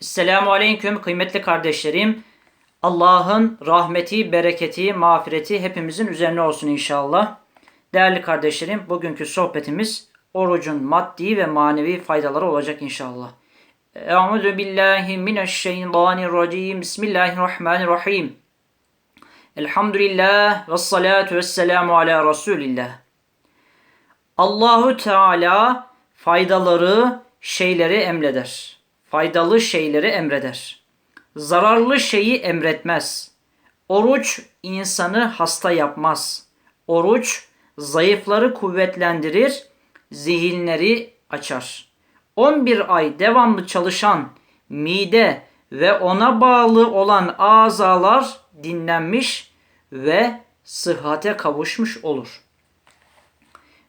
Selamun Aleyküm kıymetli kardeşlerim. Allah'ın rahmeti, bereketi, mağfireti hepimizin üzerine olsun inşallah. Değerli kardeşlerim, bugünkü sohbetimiz orucun maddi ve manevi faydaları olacak inşallah. Euzu billahi mineşşeytanirracim. Bismillahirrahmanirrahim. Elhamdülillah ve salatu ve selamu ala Resulillah. Allahu Teala faydaları şeyleri emreder. Faydalı şeyleri emreder. Zararlı şeyi emretmez. Oruç insanı hasta yapmaz. Oruç zayıfları kuvvetlendirir, zihinleri açar. 11 ay devamlı çalışan mide ve ona bağlı olan azalar dinlenmiş ve sıhhate kavuşmuş olur.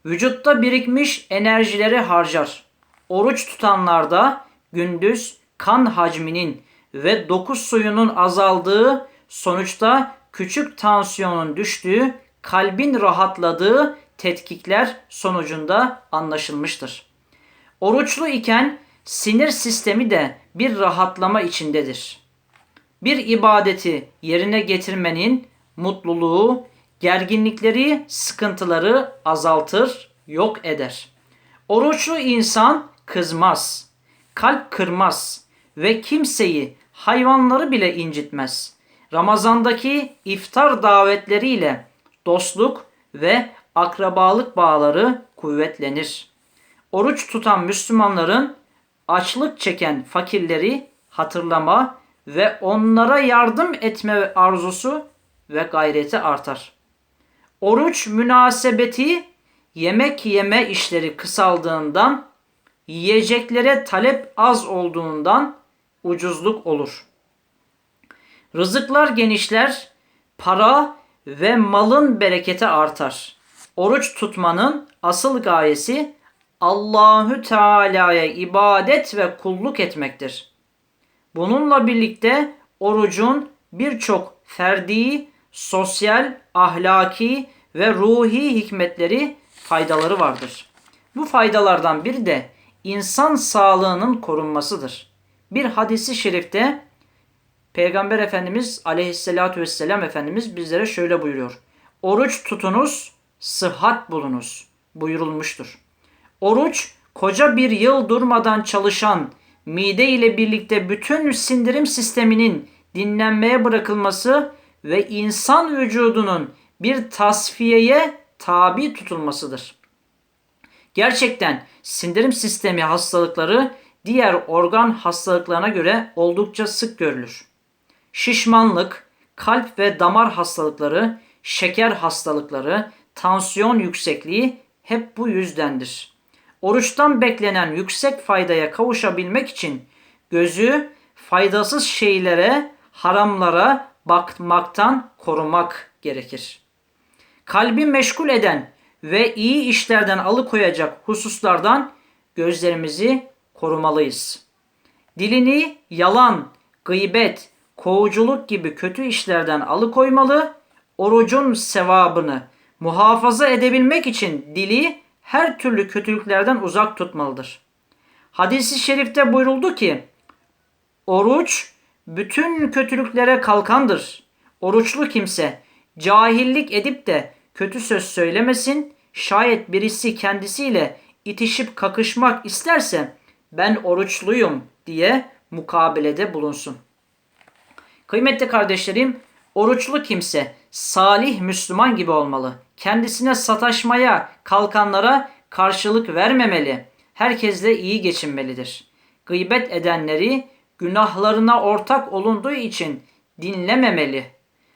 Vücutta birikmiş enerjileri harcar. Oruç tutanlarda gündüz kan hacminin ve doku suyunun azaldığı, sonuçta küçük tansiyonun düştüğü, kalbin rahatladığı tetkikler sonucunda anlaşılmıştır. Oruçlu iken sinir sistemi de bir rahatlama içindedir. Bir ibadeti yerine getirmenin mutluluğu, gerginlikleri, sıkıntıları azaltır, yok eder. Oruçlu insan kızmaz, kalp kırmaz ve kimseyi, hayvanları bile incitmez. Ramazandaki iftar davetleriyle dostluk ve akrabalık bağları kuvvetlenir. Oruç tutan Müslümanların açlık çeken fakirleri hatırlama ve onlara yardım etme arzusu ve gayreti artar. Oruç münasebeti yemek yeme işleri kısaldığından, yiyeceklere talep az olduğundan ucuzluk olur. Rızıklar genişler, para ve malın bereketi artar. Oruç tutmanın asıl gayesi Allahü Teala'ya ibadet ve kulluk etmektir. Bununla birlikte orucun birçok ferdi, sosyal, ahlaki ve ruhi hikmetleri, faydaları vardır. Bu faydalardan biri de insan sağlığının korunmasıdır. Bir hadisi şerifte Peygamber Efendimiz aleyhissalatü vesselam Efendimiz bizlere şöyle buyuruyor. Oruç tutunuz, sıhhat bulunuz buyurulmuştur. Oruç koca bir yıl durmadan çalışan mide ile birlikte bütün sindirim sisteminin dinlenmeye bırakılması ve insan vücudunun bir tasfiyeye tabi tutulmasıdır. Gerçekten sindirim sistemi hastalıkları diğer organ hastalıklarına göre oldukça sık görülür. Şişmanlık, kalp ve damar hastalıkları, şeker hastalıkları, tansiyon yüksekliği hep bu yüzdendir. Oruçtan beklenen yüksek faydaya kavuşabilmek için gözü faydasız şeylere, haramlara bakmaktan korumak gerekir. Kalbi meşgul eden ve iyi işlerden alıkoyacak hususlardan gözlerimizi korumalıyız. Dilini yalan, gıybet, kovuculuk gibi kötü işlerden alıkoymalı, orucun sevabını muhafaza edebilmek için dili her türlü kötülüklerden uzak tutmalıdır. Hadis-i şerifte buyuruldu ki, oruç bütün kötülüklere kalkandır. Oruçlu kimse cahillik edip de kötü söz söylemesin. Şayet birisi kendisiyle itişip kakışmak isterse ben oruçluyum diye mukabelede bulunsun. Kıymetli kardeşlerim, oruçlu kimse salih Müslüman gibi olmalı. Kendisine sataşmaya kalkanlara karşılık vermemeli. Herkesle iyi geçinmelidir. Gıybet edenleri günahlarına ortak olunduğu için dinlememeli.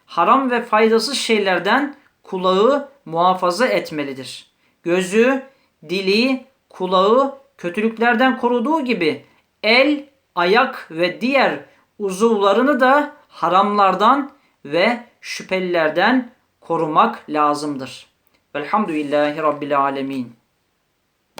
Haram ve faydasız şeylerden kulağı muhafaza etmelidir. Gözü, dili, kulağı kötülüklerden koruduğu gibi el, ayak ve diğer uzuvlarını da haramlardan ve şüphelilerden korumak lazımdır. Velhamdülillahi Rabbil Alemin.